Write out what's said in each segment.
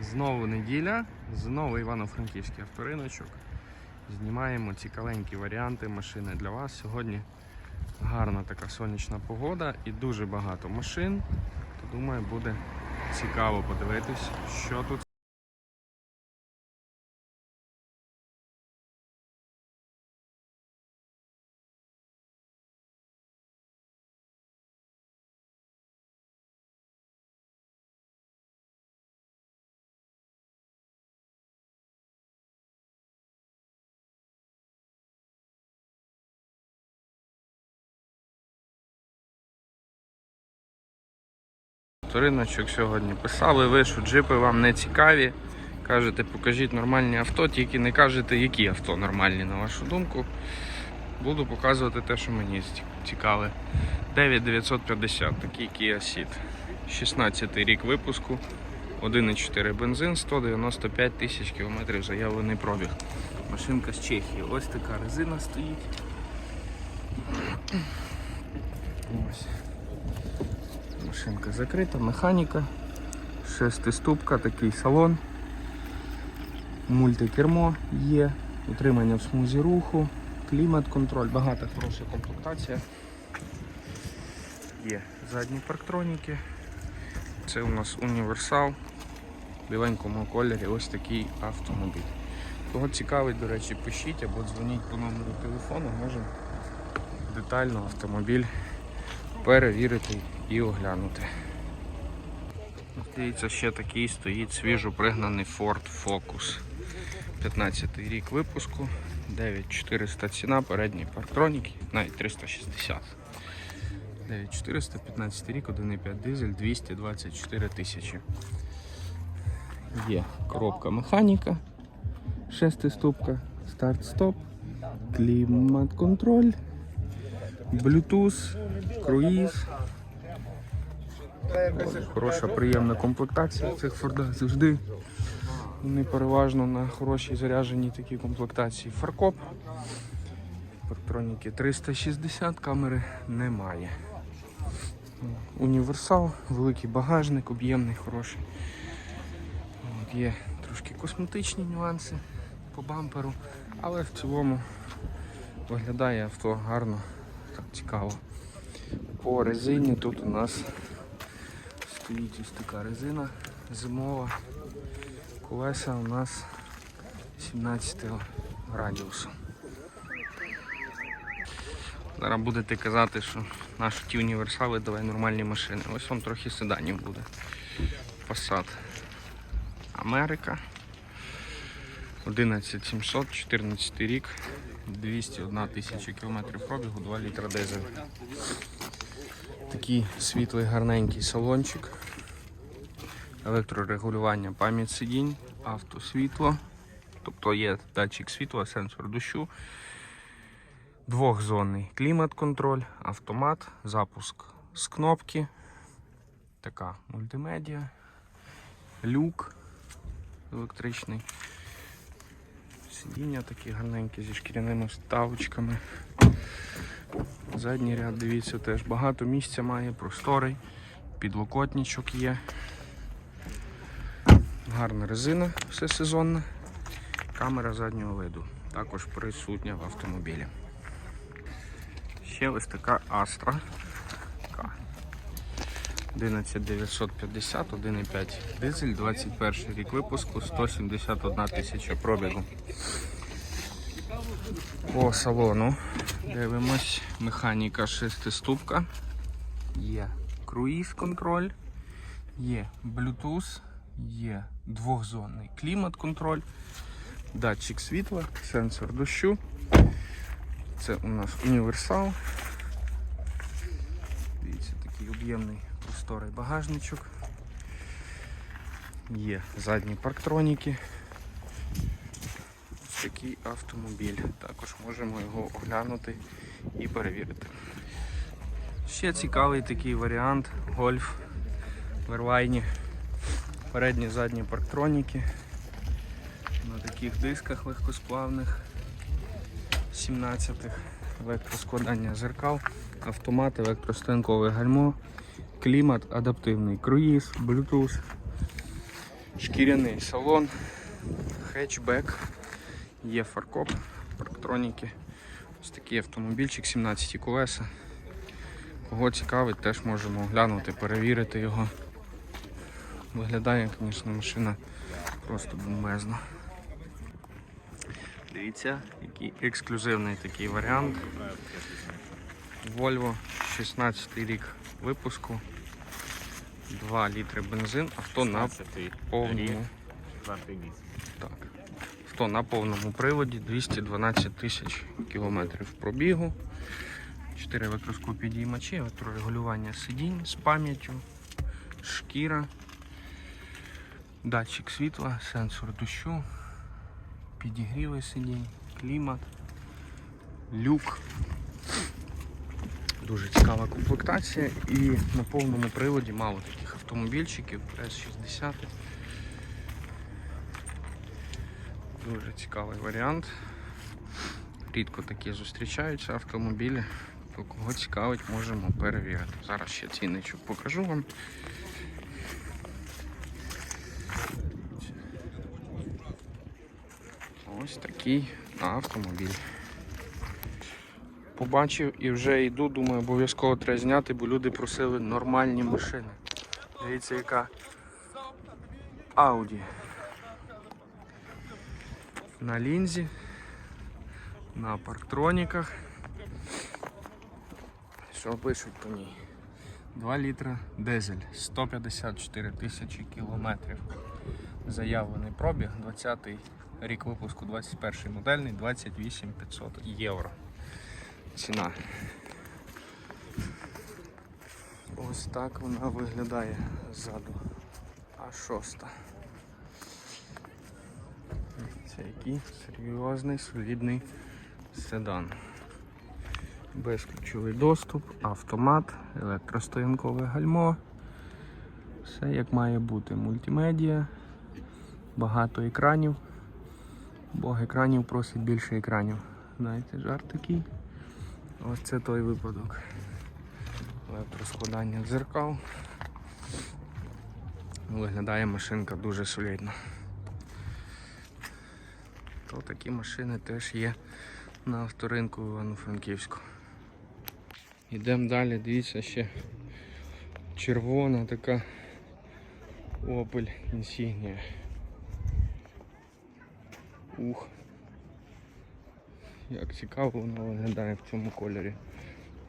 Знову неділя, знову Івано-Франківський авториночок. Знімаємо цікавенькі варіанти машини для вас. Сьогодні гарна така сонячна погода і дуже багато машин. То думаю, буде цікаво подивитись, що тут. Риночок сьогодні писали, ви що джипи вам не цікаві. Кажете, покажіть нормальні авто, тільки не кажете, які авто нормальні, на вашу думку. Буду показувати те, що мені ці- цікаве. 9950, такий Kia Ceed. 16 рік випуску, 1,4 бензин, 195 тисяч кілометрів заявлений пробіг. Машинка з Чехії. Ось така резина стоїть. Ось. Машинка закрита, механіка, шестиступка, такий салон, мультикермо є, утримання в смузі руху, клімат-контроль, багата хороша комплектація. Є задні парктроніки. Це у нас універсал. В біленькому кольорі ось такий автомобіль. Кого цікавить, до речі, пишіть або дзвоніть по номеру телефону, можемо детально автомобіль перевірити і оглянути. Дивіться, ще такий стоїть свіжо пригнаний Ford Focus. 15 рік випуску, 9400 ціна, передній парктронік, навіть 360. 9400, 15 рік, 1,5 дизель, 224 тисячі. Є коробка механіка, шестиступка, старт-стоп, клімат-контроль, Bluetooth, круїз. Хороша, приємна комплектація цих фордах завжди. Вони переважно на хорошій зарядженій такій комплектації. Фаркоп. Парктроніки 360, камери немає. Універсал, великий багажник, об'ємний, хороший. От, є трошки косметичні нюанси по бамперу, але в цілому виглядає авто гарно, цікаво. По резині тут у нас стоїть ось така резина зимова. Колеса у нас 17 радіусу. Зараз будете казати, що наші ті універсали давай нормальні машини. Ось вам трохи седанів буде. Passat Америка. 11700, 14 рік, 201 тисяча кілометрів пробігу, 2 літра дизель. Такий світлий гарненький салончик. Електрорегулювання пам'ять сидінь, автосвітло. Тобто є датчик світла, сенсор дощу. Двохзонний клімат-контроль, автомат, запуск з кнопки. Така мультимедіа, люк електричний. Сидіння такі гарненькі зі шкіряними вставочками. Задній ряд, дивіться, теж багато місця має, просторий, підлокотничок є. Гарна резина, все сезонна. Камера заднього виду. Також присутня в автомобілі. Ще ось така Astra. 11950, 1,5 дизель, 21 рік випуску, 171 тисяча пробігу. По салону дивимось. Механіка шестиступка. Є круїз контроль, є Bluetooth, є двохзонний клімат-контроль, датчик світла, сенсор дощу. Це у нас універсал. Дивіться, такий об'ємний просторий багажничок. Є задні парктроніки. Такий автомобіль. Також можемо його оглянути і перевірити. Ще цікавий такий варіант гольф в. Передні задні парктроніки. На таких дисках легкосплавних 17-х. Електроскладання зеркал, автомат, електростанкове гальмо, клімат, адаптивний круїз, Bluetooth. Шкіряний салон, хетчбек, є фаркоп, парктроніки. Ось такий автомобільчик, 17 колеса. Кого цікавить, теж можемо оглянути, перевірити його. Виглядає, звісно, машина просто бомбезно. Дивіться, який ексклюзивний такий варіант. Volvo 16 рік випуску. 2 літри бензин, авто на повному. Так. Авто на повному приводі 212 тисяч кілометрів пробігу. 4 електроскопідіймачі, електрорегулювання сидінь з пам'яттю, шкіра, датчик світла, сенсор дощу, підігріви сидінь, клімат, люк. Дуже цікава комплектація і на повному приводі мало таких автомобільчиків, S60. Дуже цікавий варіант. Рідко такі зустрічаються автомобілі. То кого цікавить, можемо перевірити. Зараз ще цінничок покажу вам. Ось такий автомобіль. Побачив і вже йду, думаю, обов'язково треба зняти, бо люди просили нормальні машини. Дивіться, яка Audi. На лінзі, на парктроніках. Що пишуть по ній? 2 літра дизель, 154 тисячі кілометрів. Заявлений пробіг, 20-й рік випуску, 21 модельний, 28 500 євро. Ціна. Ось так вона виглядає ззаду. А шоста. Це який серйозний, солідний седан. Безключовий доступ, автомат, електростоянкове гальмо. Все як має бути. Мультимедіа, багато екранів. Бог екранів просить більше екранів. Знаєте, жарт такий. Ось це той випадок. Електроскладання дзеркал. Виглядає машинка дуже солідно. То такі машини теж є на авторинку Івано-Франківську. Йдемо далі, дивіться ще червона така Opel Insignia. Ух. Як цікаво вона виглядає в цьому кольорі.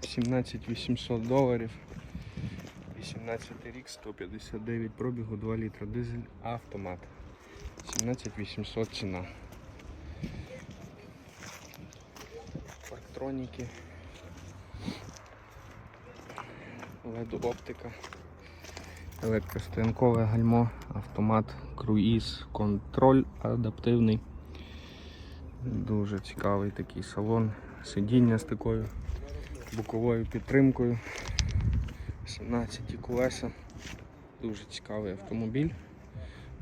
17 800 доларів. 18 рік, 159 пробігу, 2 літра дизель, автомат. 17 800 ціна. Парктроніки. LED оптика. Електростоянкове гальмо, автомат, круїз, контроль адаптивний. Дуже цікавий такий салон. Сидіння з такою боковою підтримкою. 17 колеса. Дуже цікавий автомобіль.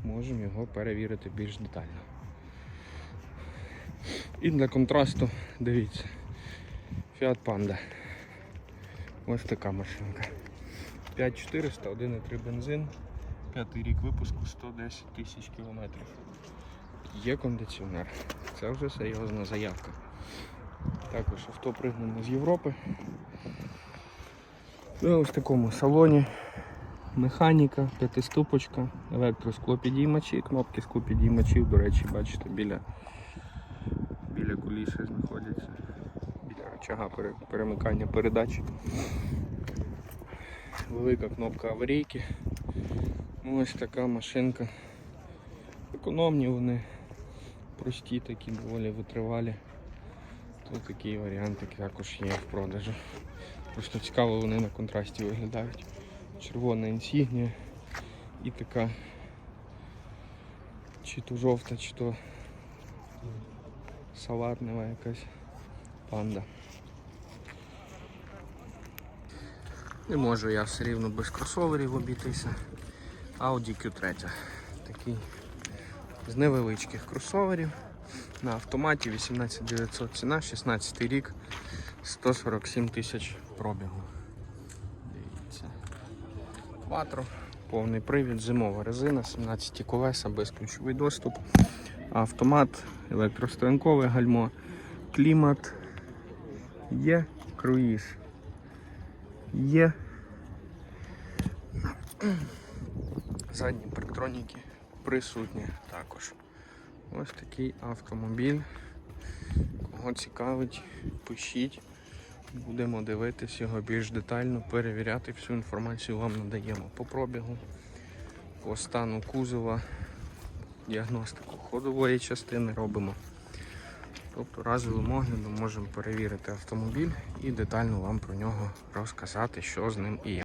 Можемо його перевірити більш детально. І для контрасту, дивіться, Fiat Panda. Ось така машинка. 5400, 1,3 бензин, п'ятий рік випуску 110 тисяч кілометрів. Є кондиціонер. Це вже серйозна заявка. Також авто пригнано з Європи. Ну, ось в такому салоні. Механіка, п'ятиступочка, електросклопідіймачі, кнопки склопідіймачів, до речі, бачите, біля, куліси знаходяться. Біля рычага перемикання передач. Велика кнопка аварійки. Ось така машинка. Економні вони, прості такі, доволі витривалі. Тут такі варіанти також є в продажу. Просто цікаво вони на контрасті виглядають. Червона інсігнія і така чи то жовта, чи то салатнева якась панда. Не можу я все рівно без кросоверів обійтися. Audi Q3. Такий з невеличких кросоверів. На автоматі 18900 ціна, 16 рік, 147 тисяч пробігу. Дивіться. Quattro повний привід, зимова резина, 17 колеса, безключовий доступ, автомат, електростоянкове гальмо, клімат, є круїз. Є. Задні парктроніки присутні також. Ось такий автомобіль. Кого цікавить, пишіть. Будемо дивитись його більш детально, перевіряти всю інформацію вам надаємо по пробігу, по стану кузова, діагностику ходової частини робимо. Тобто разовим оглядом можемо перевірити автомобіль і детально вам про нього розказати, що з ним і як.